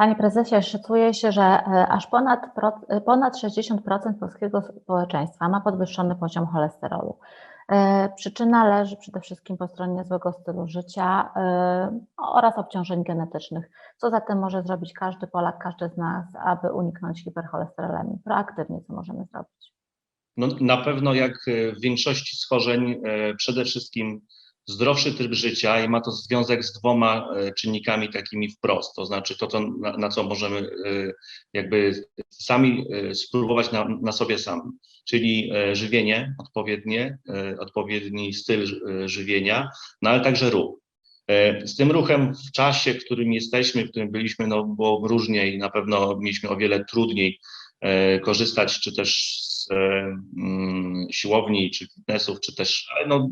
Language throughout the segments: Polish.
Panie prezesie, szacuje się, że e, aż ponad, e, ponad 60% polskiego społeczeństwa ma podwyższony poziom cholesterolu. E, Przyczyna leży przede wszystkim po stronie złego stylu życia e, oraz obciążeń genetycznych. Co zatem może zrobić każdy Polak, każdy z nas, aby uniknąć hipercholesterolemii? Proaktywnie, co możemy zrobić? No, na pewno jak w większości schorzeń, przede wszystkim zdrowszy tryb życia i ma to związek z dwoma e, czynnikami takimi wprost, to znaczy to, co, na, na co możemy e, jakby sami e, spróbować na, na sobie sami, czyli żywienie odpowiednie, odpowiedni styl ży- żywienia, no ale także ruch. Z tym ruchem w czasie, w którym jesteśmy, w którym byliśmy, no było różnie i na pewno mieliśmy o wiele trudniej korzystać, czy też z mm, siłowni, czy fitnessów, czy też, no,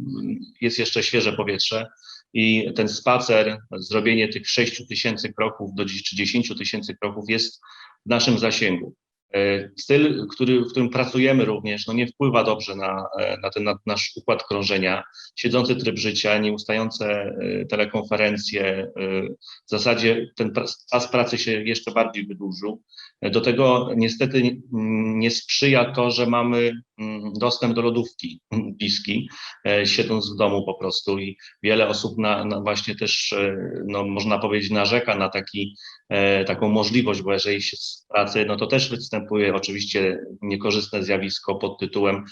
jest jeszcze świeże powietrze i ten spacer, zrobienie tych 6 tysięcy kroków do 10 czy 10 tysięcy kroków jest w naszym zasięgu. E, Styl, który, w którym pracujemy również, no nie wpływa dobrze na, e, na ten na nasz układ krążenia, siedzący tryb życia, nieustające e, telekonferencje, w zasadzie ten czas pracy się jeszcze bardziej wydłużył. Do tego niestety mm, nie sprzyja to, że mamy dostęp do lodówki bliski, e, siedząc w domu po prostu i wiele osób na, na właśnie też, e, no można powiedzieć, narzeka na taki, e, taką możliwość, bo jeżeli się z pracy, no to też występuje oczywiście niekorzystne zjawisko pod tytułem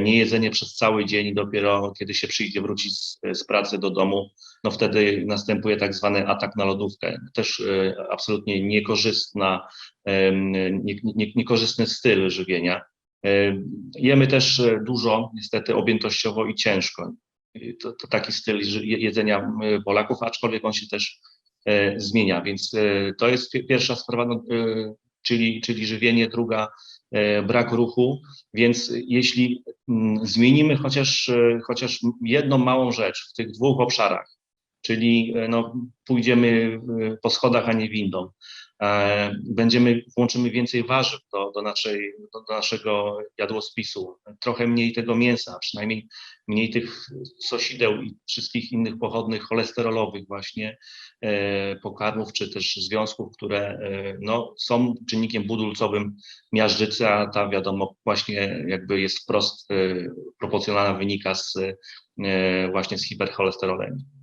niejedzenie przez cały dzień i dopiero kiedy się przyjdzie wrócić z, z pracy do domu, no wtedy następuje tak zwany atak na lodówkę. Też absolutnie niekorzystna nie, nie, niekorzystny styl żywienia. Em, Jemy też e, dużo, niestety objętościowo i ciężko. I To, to taki styl jedzenia Polaków, aczkolwiek on się też e, zmienia, więc e, to jest pi- pierwsza sprawa, no, e, czyli, czyli żywienie, druga e, brak ruchu, więc jeśli zmienimy chociaż, e, chociaż jedną małą rzecz w tych dwóch obszarach, czyli e, no, pójdziemy e, po schodach, a nie windą, e, będziemy, włączymy więcej warzyw do, do, naszej, do, do naszego jadłospisu, trochę mniej tego mięsa, przynajmniej mniej tych sosideł i wszystkich innych pochodnych cholesterolowych właśnie e, pokarmów, czy też związków, które e, no, są czynnikiem budulcowym miażdżycy, a ta wiadomo właśnie jakby jest wprost e, proporcjonalna, wynika z e, właśnie z hipercholesterolemi.